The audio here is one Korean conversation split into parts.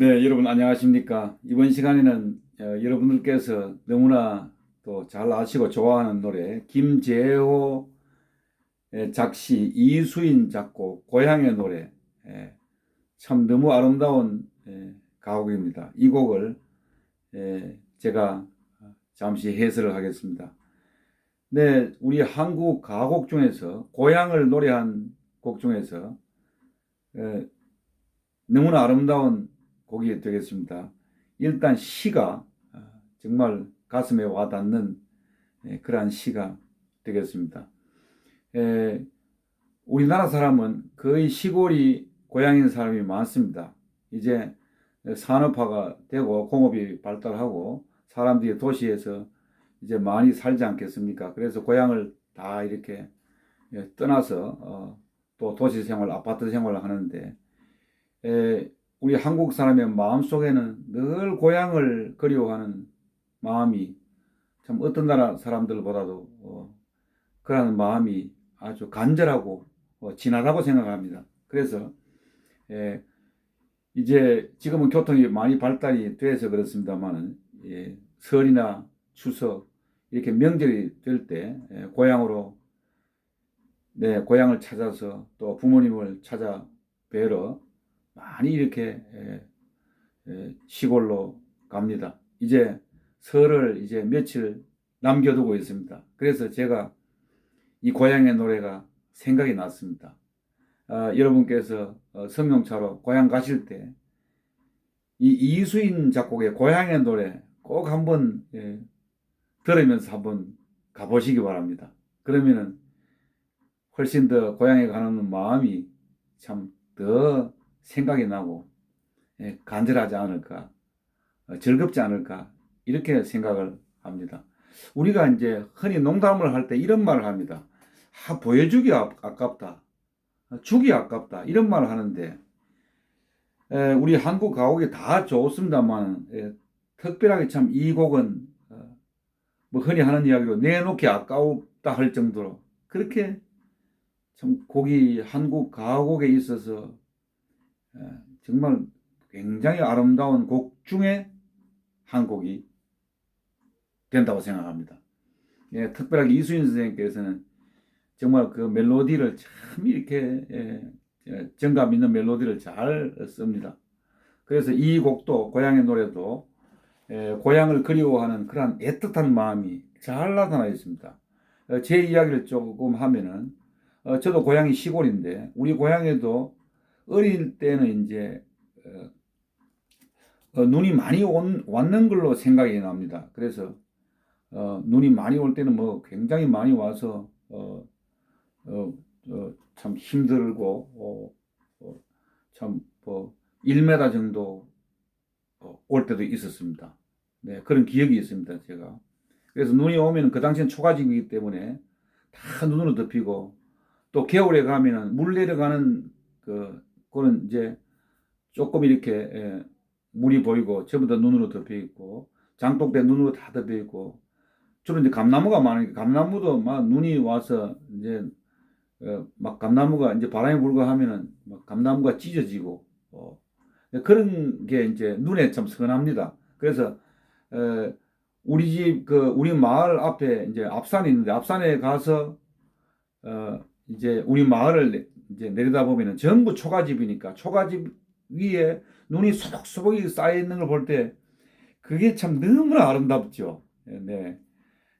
네, 여러분 안녕하십니까? 이번 시간에는 어, 여러분들께서 너무나 또 잘 아시고 좋아하는 노래 김재호 의 작시 이수인 작곡 고향의 노래 예, 참 너무 아름다운 예, 가곡입니다. 이 곡을 예, 제가 잠시 해설을 하겠습니다. 네, 우리 한국 가곡 중에서 고향을 노래한 곡 중에서 예, 너무나 아름다운 곡이 되겠습니다. 일단 시가 아, 정말 가슴에 와닿는 예, 그러한 시가 되겠습니다. 에, 우리나라 사람은 거의 시골이 고향인 사람이 많습니다. 이제 산업화가 되고 공업이 발달하고 사람들이 도시에서 이제 많이 살지 않겠습니까? 그래서 고향을 다 이렇게 예, 떠나서 어, 또 도시 생활, 아파트 생활을 하는데 에, 우리 한국 사람의 마음 속에는 늘 고향을 그리워하는 마음이 참 어떤 나라 사람들보다도 어, 그러한 마음이 아주 간절하고 어, 진하다고 생각합니다. 그래서 예, 이제 지금은 교통이 많이 발달이 돼서 그렇습니다만은 예, 설이나 추석 이렇게 명절이 될때 예, 고향으로 네 고향을 찾아서 또 부모님을 찾아 뵈러 많이 이렇게 예, 예, 시골로 갑니다. 이제 설을 이제 며칠 남겨두고 있습니다. 그래서 제가 이 고향의 노래가 생각이 났습니다. 아, 여러분께서 어, 성령차로 고향 가실 때 이 이수인 작곡의 고향의 노래 꼭 한번 예, 들으면서 한번 가보시기 바랍니다. 그러면은 훨씬 더 고향에 가는 마음이 참더 생각이 나고 예, 간절하지 않을까, 어, 즐겁지 않을까 이렇게 생각을 합니다. 우리가 이제 흔히 농담을 할 때 이런 말을 합니다. 아, 보여주기 아, 아깝다. 주기 아깝다. 이런 말을 하는데, 에, 우리 한국 가곡이 다 좋습니다만, 에, 특별하게 참 이 곡은, 어, 뭐 흔히 하는 이야기로 내놓기 아까웠다 할 정도로, 그렇게 참 곡이 한국 가곡에 있어서, 에, 정말 굉장히 아름다운 곡 중에 한 곡이 된다고 생각합니다. 예, 특별하게 이수인 선생님께서는 정말 그 멜로디를 참 이렇게 예, 예, 정감 있는 멜로디를 잘 씁니다. 그래서 이 곡도 고향의 노래도 예, 고향을 그리워하는 그러한 애틋한 마음이 잘 나타나 있습니다. 어, 제 이야기를 조금 하면은 어, 저도 고향이 시골인데 우리 고향에도 어릴 때는 이제 어, 어, 눈이 많이 온, 왔는 걸로 생각이 납니다. 그래서 어, 눈이 많이 올 때는 뭐 굉장히 많이 와서 어, 어, 어, 참 힘들고 어, 어, 참뭐 1m 정도 어, 올 때도 있었습니다. 네, 그런 기억이 있습니다. 제가. 그래서 눈이 오면 그 당시엔 초가집이기 때문에 다 눈으로 덮이고 또 겨울에 가면은 물 내려가는 그 그런 이제 조금 이렇게 예, 물이 보이고 전부 다 눈으로 덮여 있고 장독대 눈으로 다 덮여 있고 주로 이제 감나무가 많으니까 감나무도 막 눈이 와서 이제 어, 막 감나무가 이제 바람이 불고 하면은 막 감나무가 찢어지고 어, 그런 게 이제 눈에 참 선합니다. 그래서 어, 우리 집 그 우리 마을 앞에 이제 앞산이 있는데 앞산에 가서 어, 이제 우리 마을을 내- 이제 내려다 보면은 전부 초가집이니까 초가집 위에 눈이 소복소복이 쌓여 있는 걸 볼 때 그게 참 너무나 아름답죠. 예, 네.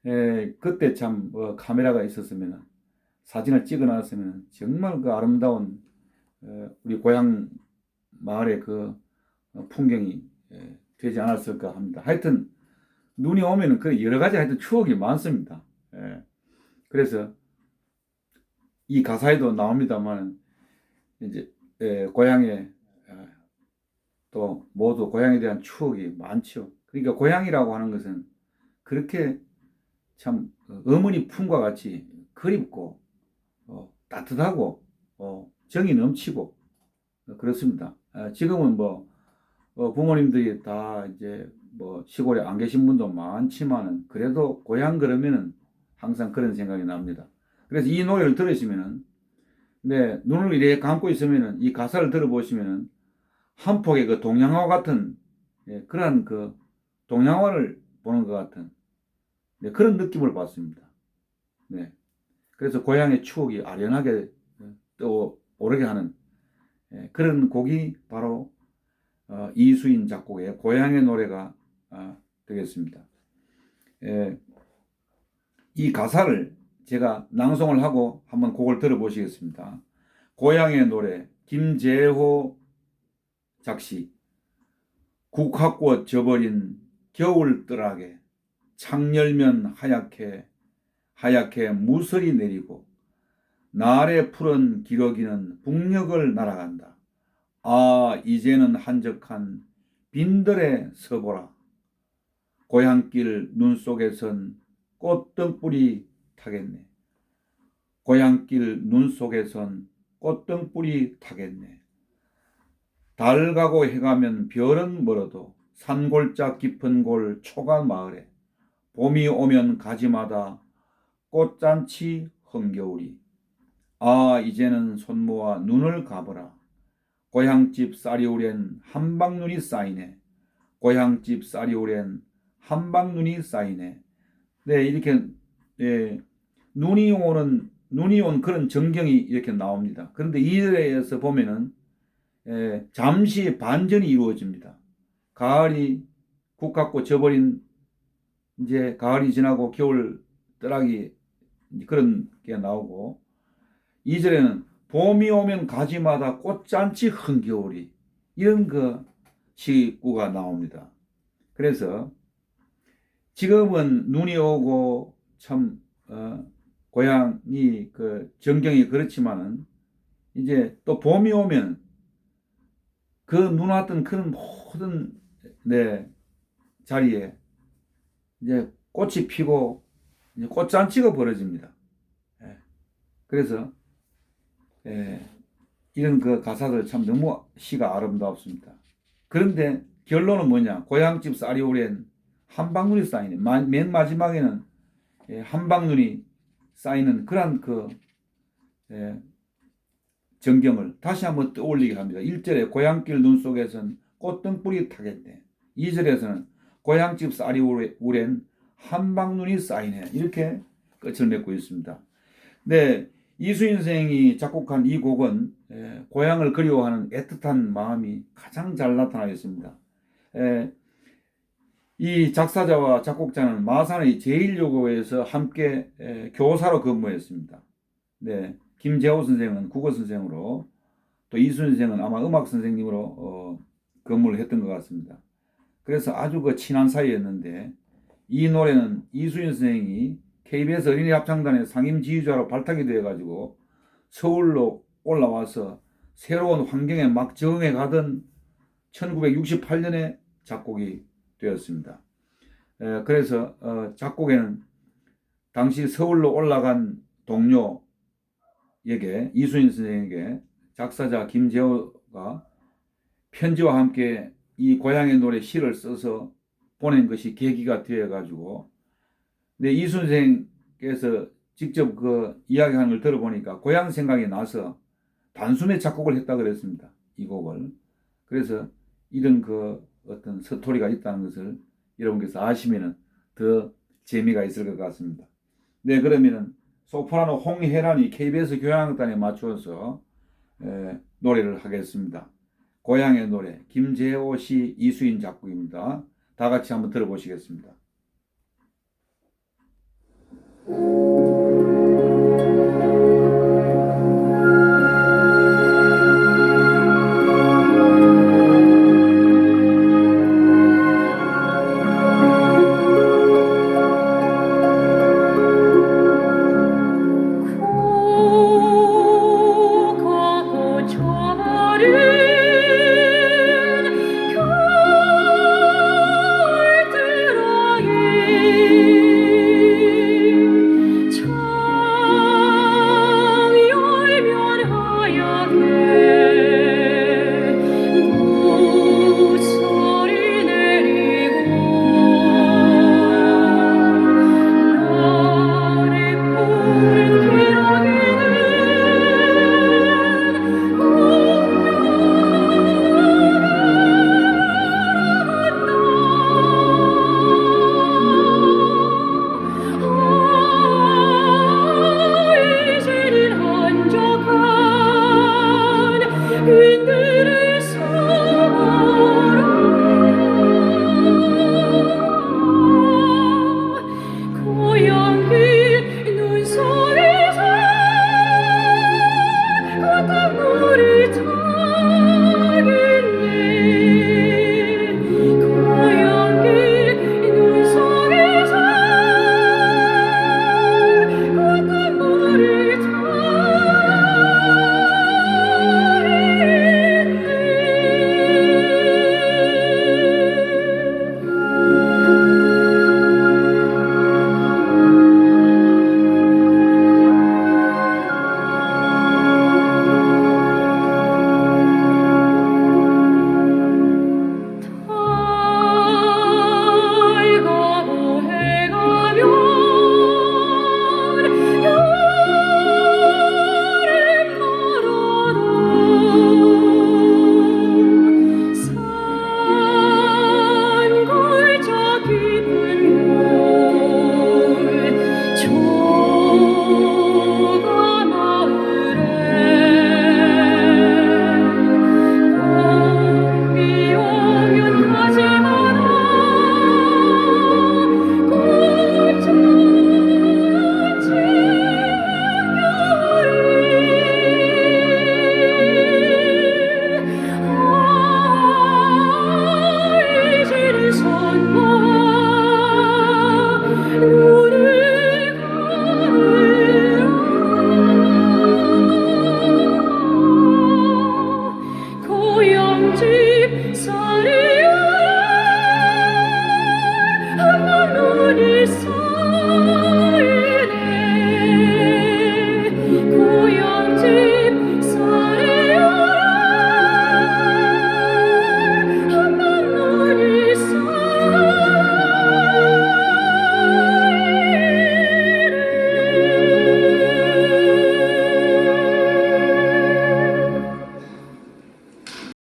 에, 그때 참 어, 카메라가 있었으면 사진을 찍어 놨으면 정말 그 아름다운 어, 우리 고향 마을의 그 어, 풍경이 예, 되지 않았을까 합니다. 하여튼 눈이 오면은 그 여러 가지 하여튼 추억이 많습니다. 예. 그래서 이 가사에도 나옵니다만 이제 예, 고향에 예, 또 모두 고향에 대한 추억이 많죠. 그러니까 고향이라고 하는 것은 그렇게 참 어머니 품과 같이 그립고 어, 따뜻하고 어, 정이 넘치고 어, 그렇습니다. 아, 지금은 뭐 어, 부모님들이 다 이제 뭐 시골에 안 계신 분도 많지만은 그래도 고향 그러면은 항상 그런 생각이 납니다. 그래서 이 노래를 들으시면은 네 눈을 이렇게 감고 있으면은 이 가사를 들어보시면은 한 폭의 그 동양화 같은 예, 그러한 그 동양화를 보는 것 같은 네, 그런 느낌을 받습니다. 네. 그래서 고향의 추억이 아련하게 떠오르게 하는 예, 그런 곡이 바로 어, 이수인 작곡의 고향의 노래가 아, 되겠습니다. 예, 이 가사를 제가 낭송을 하고 한번 곡을 들어보시겠습니다. 고향의 노래 김재호 작시 국화꽃 져버린 겨울뜰하게 창 열면 하얗게 하얗게 무설이 내리고 날에 푸른 기러기는 북녘을 날아간다. 아 이제는 한적한 빈들에 서보라. 고향길 눈 속에선 꽃등불이 타겠네. 고향길 눈 속에선 꽃등불이 타겠네. 달 가고 해 가면 별은 멀어도 산골짝 깊은 골 초가 마을에 봄이 오면 가지마다 꽃잔치 흥겨울이. 아 이제는 손 모아 눈을 감으라. 고향집 쌀이 오랜 한방눈이 쌓이네. 고향집 쌀이 오랜 한방눈이 쌓이네. 네 이렇게 예, 눈이 오는 눈이 온 그런 전경이 이렇게 나옵니다 그런데 이절에서 보면은 예, 잠시 반전이 이루어집니다 가을이 국같고 져버린 이제 가을이 지나고 겨울 떠락이 그런 게 나오고 2절에는 봄이 오면 가지마다 꽃잔치 흥겨울이 이런 그 시구가 나옵니다. 그래서 지금은 눈이 오고 참 어, 고향이 그 전경이 그렇지만은 이제 또 봄이 오면 그 눈 왔던 그런 모든 네 자리에 이제 꽃이 피고 이제 꽃잔치가 벌어집니다. 예. 그래서 예, 이런 그 가사들 참 너무 시가 아름답습니다. 그런데 결론은 뭐냐? 고향집 쌀이 오랜 한방눈이 쌓이네. 마, 맨 마지막에는 예, 한방눈이 쌓이는 그런 그 예, 전경을 다시 한번 떠올리게 합니다. 1절에 고향길 눈 속에선 꽃등불이 타겠네. 2절에서는 고향집 쌀이 오랜 한방눈이 쌓이네. 이렇게 끝을 맺고 있습니다. 네, 이수인 선생이 작곡한 이 곡은 에, 고향을 그리워하는 애틋한 마음이 가장 잘 나타나 있습니다. 에, 이 작사자와 작곡자는 마산의 제1여고에서 함께 에, 교사로 근무했습니다. 네, 김재호 선생은 국어 선생으로 또 이수인 선생은 아마 음악 선생님으로 어, 근무를 했던 것 같습니다. 그래서 아주 그 친한 사이였는데 이 노래는 이수인 선생이 KBS 어린이 합창단의 상임 지휘자로 발탁이 되어가지고 서울로 올라와서 새로운 환경에 막 적응해 가던 1968년에 작곡이 되었습니다. 에, 그래서 어, 작곡에는 당시 서울로 올라간 동료에게 이수인 선생에게 작사자 김재호가 편지와 함께 이 고향의 노래 시를 써서 보낸 것이 계기가 되어 가지고 근데 이 선생께서 직접 그 이야기하는 걸 들어보니까 고향 생각이 나서 단숨에 작곡을 했다 그랬습니다. 이 곡을. 그래서 이런 그 어떤 스토리가 있다는 것을 여러분께서 아시면은 더 재미가 있을 것 같습니다. 네, 그러면은 소프라노 홍혜란이 KBS 교향악단에 맞추어서 에, 노래를 하겠습니다. 고향의 노래 김재호 씨 이수인 작곡입니다. 다 같이 한번 들어보시겠습니다.